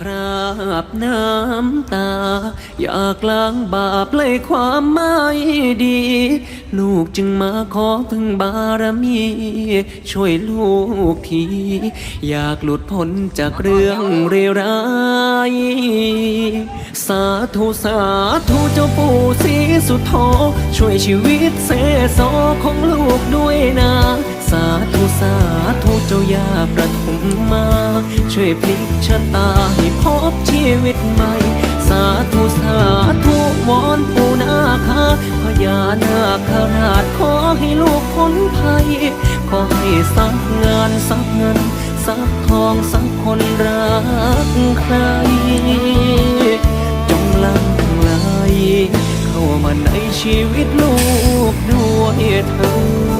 คราบน้ำตา อยากล้างบาปเลยความไม่ดี ลูกจึงมาขอพึ่งบารมี ช่วยลูกที อยากหลุดพ้นจากเรื่องเรร้าย สาธุสาธุเจ้าปู่ศรีสุโธช่วยชีวิตเสโสของลูกด้วยนะ จ้าย่าประทุมมา ช่วยพลิกชะตาให้พบชีวิตใหม่ สาธุสาธุวอนปู่นาคาพญานาคราชขอให้ลูกพ้นภัย ขอให้สักงานสักเงิน สักทองสักคนรักใคร จงลังไหลเข้ามาในชีวิตลูกด้วยเถิด